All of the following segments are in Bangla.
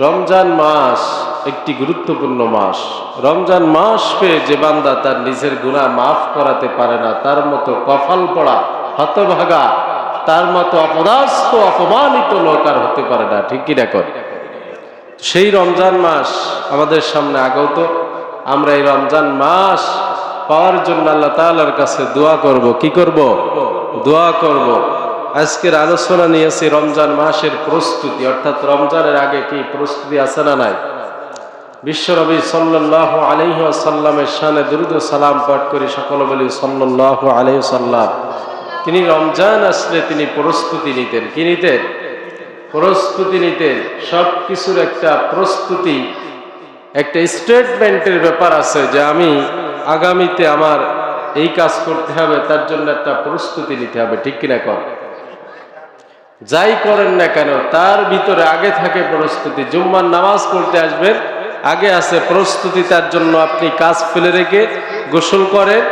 রমজান মাস একটি গুরুত্বপূর্ণ মাস। রমজান মাস পেয়ে যে বান্দা তার নিজের গুণা মাফ করাতে পারে না, তার মতো কফাল পড়া, হতভাগা, তার মতো অপদাস্ত অপমানিত লোক আর হতে পারে না, ঠিক কিনা কর? সেই রমজান মাস আমাদের সামনে আগত। আমরা এই রমজান মাস পাওয়ার জন্য আল্লাহ তাআলার কাছে দোয়া করব। কি করব? দোয়া করব। আজকের আলোচনা নিয়েছি রমজান মাসের প্রস্তুতি, অর্থাৎ রমজানের আগে কি প্রস্তুতি আছে না নাই? বিশ্বনবী সাল্লাল্লাহু আলাইহি ওয়াসাল্লামের শানে দুরুদ সালাম পাঠ করি সকল বলি সাল্লাল্লাহু আলাইহি সাল্লাম তিনি রমজান আসলে তিনি প্রস্তুতি নিতেন। কি নিতেন? প্রস্তুতি নিতেন। সব কিছুর একটা প্রস্তুতি, একটা স্টেটমেন্টের ব্যাপার আছে যে আমি আগামীতে আমার এই কাজ করতে হবে, তার জন্য একটা প্রস্তুতি নিতে হবে। ঠিক কিনা কর যাই করেন না কেন, তার ভিতরে আগে থাকে প্রস্তুতি। জুম্মার নামাজ পড়তে আসবেন, আগে আছে প্রস্তুতি, তার জন্য আপনি কাজ ফেলে রেখে গোসল করেন,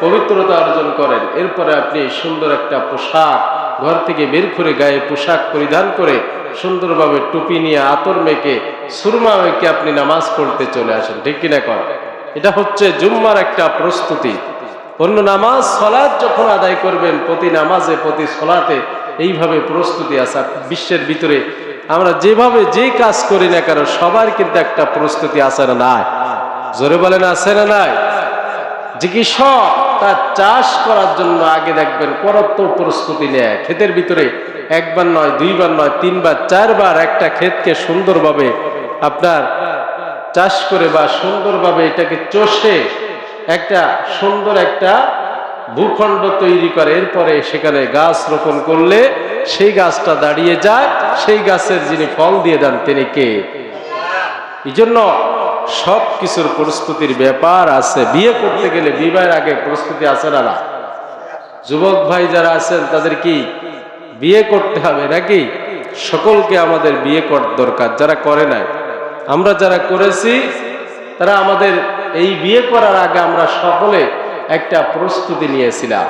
পবিত্রতা অর্জন করেন। এরপরে আপনি সুন্দর একটা পোশাক, ঘর থেকে বের করে গায়ে পোশাক পরিধান করে সুন্দরভাবে টুপি নিয়ে আতর মেখে সুরমা মেখে আপনি নামাজ পড়তে চলে আসেন। ঠিক কিনা কর এটা হচ্ছে জুম্মার একটা প্রস্তুতি। অন্য নামাজ সলাৎ যখন আদায় করবেন, প্রতি নামাজে, প্রতি সলাতে এইভাবে প্রস্তুতি আছে বিশ্বের ভিতরে আমরা যেভাবে যে কাজ করি না কেন, সবার কিন্তু একটা প্রস্তুতি আছে না নাই? জোরে বলেন, আছে না নাই? যে চিকিৎসক তার চাষ করার জন্য আগে দেখবেন কত প্রস্তুতি নেয়। ক্ষেতের ভিতরে একবার নয়, দুইবার নয়, তিনবার, চারবার একটা ক্ষেতকে সুন্দরভাবে আপনার চাষ করে বা সুন্দরভাবে এটাকে চষে একটা সুন্দর একটা ভূখণ্ড তৈরি করে, এরপরে সেখানে গাছ রোপণ করলে সেই গাছটা দাঁড়িয়ে যায়, সেই গাছের যিনি ফল দিয়ে দেন তিনি কে? এই জন্য সব কিছুর প্রস্তুতির ব্যাপার আছে। বিয়ে করতে গেলে বিবাহের আগে প্রস্তুতি আছে না যুবক ভাই যারা আছেন, তাদের কি বিয়ে করতে হবে নাকি? সকলকে আমাদের বিয়ে করার দরকার, যারা করে নাই। আমরা যারা করেছি, তারা আমাদের এই বিয়ে করার আগে আমরা সকলে একটা প্রস্তুতি নিয়েছিলাম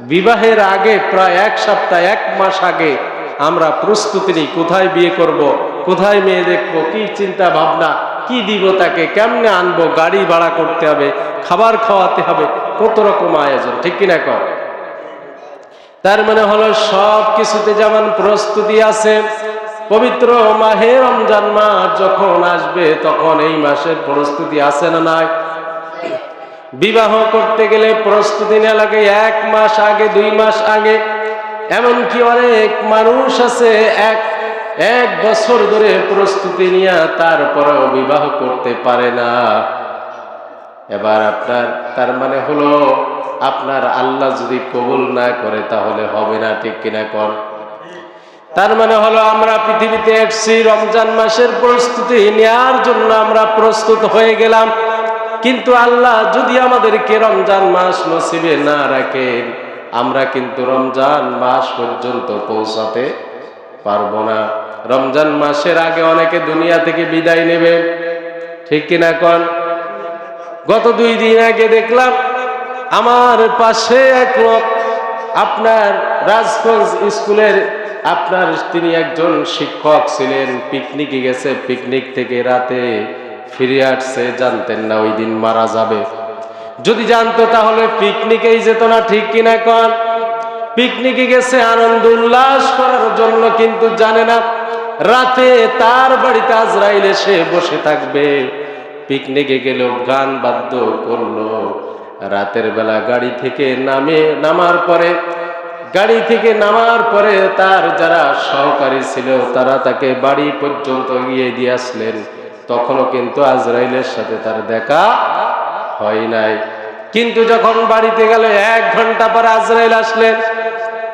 বিবাহের আগে প্রায় এক সপ্তাহ, এক মাস আগে আমরা প্রস্তুতি নিই, কোথায় বিয়ে করব। কোথায় মেয়ে দেখব, কি চিন্তা ভাবনা, কি দিব তাকে, কেমনে আনব, গাড়ি ভাড়া করতে হবে, খাবার খাওয়াতে হবে, কত রকম আয়োজন, ঠিক কিনা কর তার মানে হলো সব কিছুতে যেমন প্রস্তুতি আছে, পবিত্র মাহে রমজান মাস যখন আসবে তখন এই মাসের প্রস্তুতি আছে না নাই বিবাহ করতে গেলে প্রস্তুতি নেওয়া লাগে, এক মাস আগে, দুই মাস আগে। এমনকি অনেক মানুষ আছে, এক এক বছর ধরে প্রস্তুতি নিয়ে তারপরেও বিবাহ করতে পারে না। এবার আপনার, তার মানে হলো, আপনার আল্লাহ যদি কবুল না করে, তাহলে হবে না, ঠিক কিনা কর তার মানে হলো, আমরা পৃথিবীতে এসছি রমজান মাসের প্রস্তুতি নেওয়ার জন্য আমরা প্রস্তুত হয়ে গেলাম। কিন্তু আল্লাহ যদি আমাদেরকে রমজান মাস নসিবে না রাখেন, আমরা কিন্তু রমজান মাস পর্যন্ত পৌঁছাতে পারব না। রমজান মাসের আগে অনেকে দুনিয়া থেকে বিদায় নেবে। ঠিক কিনা কন? গত দুই দিন আগে দেখলাম, আমার পাশে এক লোক আপনার রাজগঞ্জ স্কুলের আপনার তিনি একজন শিক্ষক ছিলেন, পিকনিকে গেছে, পিকনিক থেকে রাতে ফিরে আসছে, জানতেন না ওই দিন মারা যাবে। যদি জানতো তাহলে পিকনিকেই যেত না, ঠিক কিনা কন? পিকনিকে গেছে আনন্দ উল্লাস করার জন্য, কিন্তু জানে না, রাতে তার বাড়িতে আজরাইল এসে বসে থাকবে। পিকনিকে গেল গান বাদ্য করল। রাতের বেলা গাড়ি থেকে নামে, নামার পরে, গাড়ি থেকে নামার পরে তার যারা সহকারী ছিল, তারা তাকে বাড়ি পর্যন্ত গিয়ে দিয়ে আসলেন। তখনও কিন্তু আজরাইলের সাথে তার দেখা হয় নাই। কিন্তু যখন বাড়িতে গেল, এক ঘণ্টা পর আজরাইল আসলেন।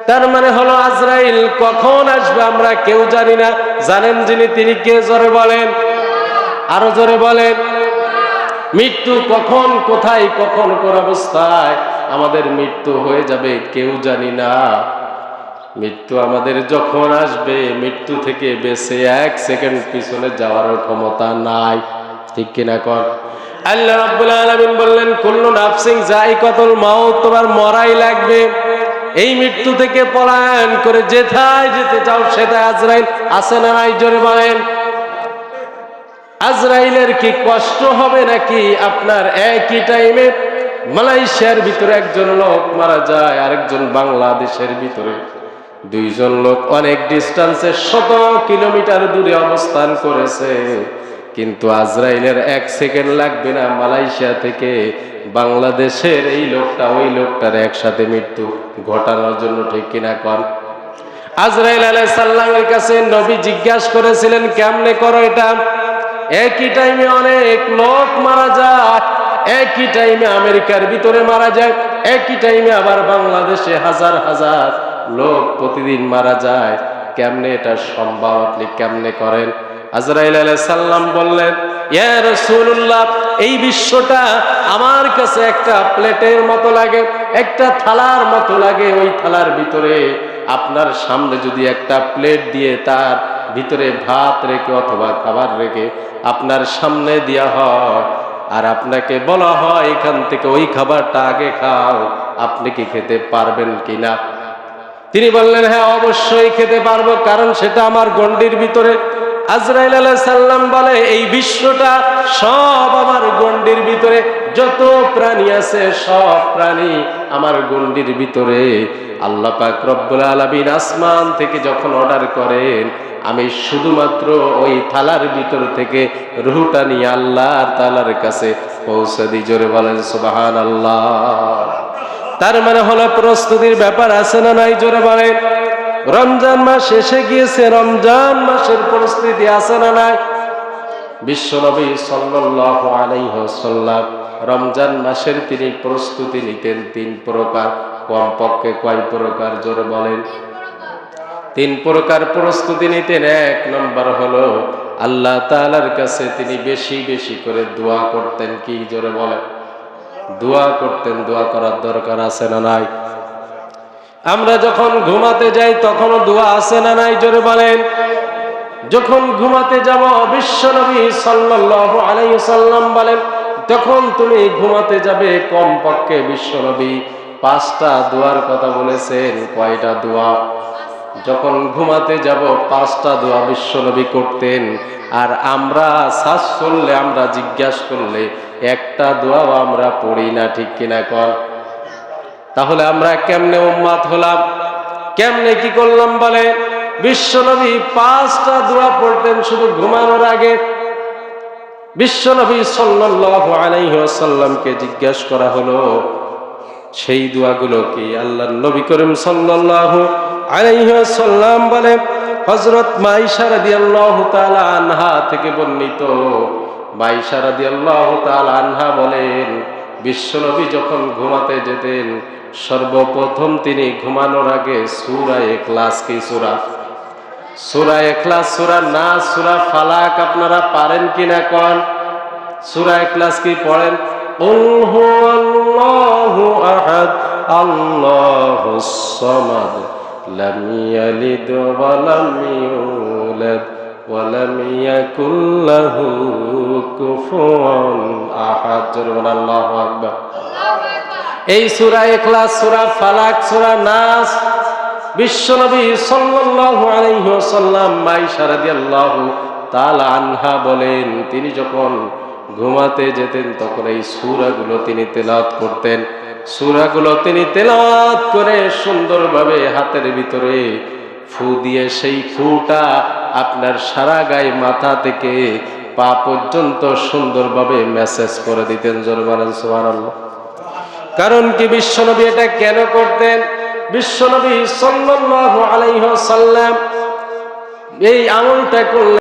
তার মানে হলো, আজরাইল কখন আসবে আমরা কেউ জানি না। জানেন যিনি, তিনি কে? জোরে বলেন। আরও জোরে বলেন। মৃত্যু কখন, কোথায়, কখন, কোন অবস্থায় আমাদের মৃত্যু হয়ে যাবে, কেউ জানি না। মৃত্যু আমাদের যখন আসবে, মৃত্যু থেকে বেঁচে এক সেকেন্ড পিছনে যাওয়ার ক্ষমতা নাই। ঠিক কিনা কর আল্লাহ রাব্বুল আলামিন বললেন, কুল্লু নাফসিং যায়কাতুল মাউত তোমার মরাই লাগবে। এই মৃত্যু থেকে পলায়ন করে যেথায় যেতে চাও সেটা আজরাইল। আছে না নাই, জোরে বলেন? আজরাইলের কি কষ্ট হবে নাকি আপনার একই টাইমে? মালয়েশিয়ার ভিতরে একজন লোক মারা যায়, আরেকজন বাংলাদেশের ভিতরে। দুইজন লোক অনেক ডিস্টেন্সে শত কিলোমিটার দূরে অবস্থান করেছে। কিন্তু আজরাইলের এক সেকেন্ড লাগবে না মালয়েশিয়া থেকে। বাংলাদেশের এই লোকটা, ওই লোকটার একসাথে মৃত্যু ঘটানোর জন্য ঠিক কিনা কন? আজরাইল আলাই সাল্লামের কাছে নবী জিজ্ঞাসা করেছিলেন, কেমনে করো এটা? একই টাইমে অনেক লোক মারা যায়। একই টাইমে আমেরিকার ভিতরে মারা যায়। একই টাইমে আবার বাংলাদেশে হাজার হাজার লোক প্রতিদিন মারা যায়, কেমনে এটা সম্ভব? আপনি কেমনে করেন? আজরাইল সাল্লাম বললেন এই বিশ্বটা আমার কাছে একটা প্লেটের মতো লাগে, একটা থালার মতো লাগে। ওই থালার ভিতরে আপনার সামনে যদি একটা প্লেট দিয়ে তার ভিতরে ভাত রেখে অথবা খাবার রেখে আপনার সামনে দেওয়া হয় আর আপনাকে বলা হয়, এখান থেকে ওই খাবারটা আগে খাও, আপনি কি খেতে পারবেন কিনা? তিনি বললেন হ্যাঁ অবশ্যই খেতে পারব, কারণ সেটা আমার গন্ডির ভিতরে। আজরাইল আলাহ সাল্লাম বলে, এই বিশ্বটা সব আমার গন্ডির ভিতরে, যত প্রাণী আছে সব প্রাণী আমার গন্ডির ভিতরে। আল্লাহ পাক রব্বুল আলামিন আসমান থেকে যখন অর্ডার করেন, আমি শুধুমাত্র ওই থালার ভিতর থেকে রুহুটা নিয়ে আল্লাহর তালার কাছে পৌঁছে দিই। জোরে বলেন সুবাহান আল্লাহ তার মানে হলো প্রস্তুতির ব্যাপার আছে না নাই, জোরে বলেন? রমজান মাস এসে গিয়েছে, রমজান মাসের পরিস্থিতি আছে না নাই? বিশ্বনবী সাল্লাল্লাহু আলাইহি ওয়াসাল্লাম রমজান মাসের তিনি প্রস্তুতি নিতেন তিন প্রকার, কমপক্ষে কয় প্রকার, জোরে বলেন? তিন প্রকার প্রস্তুতি নিতেন, এক নম্বর হলো আল্লাহ তাআলার কাছে তিনি বেশি বেশি করে দোয়া করতেন, কি জোরে বলেন? দোয়া করতেন, দোয়া করার দরকার আছে না নাই? আমরা যখন ঘুমাতে যাই, তখনও দোয়া আছে না নাই? জোরে বলেন। যখন ঘুমাতে যাব বিশ্বনবী সাল্লাল্লাহু আলাইহি সাল্লাম বলেন, তখন তুমি ঘুমাতে যাবে কমপক্ষে বিশ্বনবী পাঁচটা দোয়ার কথা বলেছেন, কয়টা দোয়া? যখন ঘুমাতে যাব, পাঁচটা দোয়া বিশ্বনবী করতেন। আর আমরা শ্বাস করলে আমরা জিজ্ঞাসা করলে, একটা দোয়াও আমরা পড়ি না, ঠিক কিনা কর তাহলে আমরা কেমনে উম্মাত হলাম? কেমনে কি করলাম বলে বিশ্বনবী পাঁচটা দোয়া পড়তেন শুধু ঘুমানোর আগে। বিশ্বনবী সাল্লাল্লাহু আলাইহি ওয়াসাল্লামকে জিজ্ঞাসা করা হলো, সেই দোয়াগুলো কি আল্লাহর নবী করিম সাল্লাল্লাহু আলাইহাল্লাম বলে হজরত মাইশা রাদিয়াল্লাহু আনহা থেকে বর্ণিত। মাইশা আনহা বলেন, বিশ্বনবী যখন ঘুমাতে যেতেন, সর্বপ্রথম তিনি ঘুমানোর আগে সূরা ইখলাস কি সুরা? সুরা এখলাস সুরা না, সুরা ফালাক আপনারা পারেন কিনা কন? সুরা এখলাস কি পড়েন? لم يلد ولم يولد ولم يكن له كفوا أحد جرب الله أكبر এই সূরা ইখলাস সূরা ফালাক সূরা নাস বিশ্বনবী সাল্লাল্লাহু আলাইহি ওয়াসাল্লাম মাইশা রাদিয়াল্লাহু তাআলা আনহা বলেন তিনি যখন ঘুমাতে যেতেন তখন এই সূরাগুলো তিনি তেলাওয়াত করতেন সূরাগুলো তিনি তেলাওয়াত করে সুন্দরভাবে হাতের ভিতরে ফু দিয়ে সেই ফুটা আপনার সারা গায়ে মাথা থেকে পা পর্যন্ত সুন্দরভাবে মেসেজ করে দিতেন জোর বলেন, সুবহানাল্লাহ। কারণ কি বিশ্বনবী এটা কেন করতেন? বিশ্বনবী সাল্লাল্লাহু আলাইহি ওয়াসাল্লাম এই আমলটা করলেন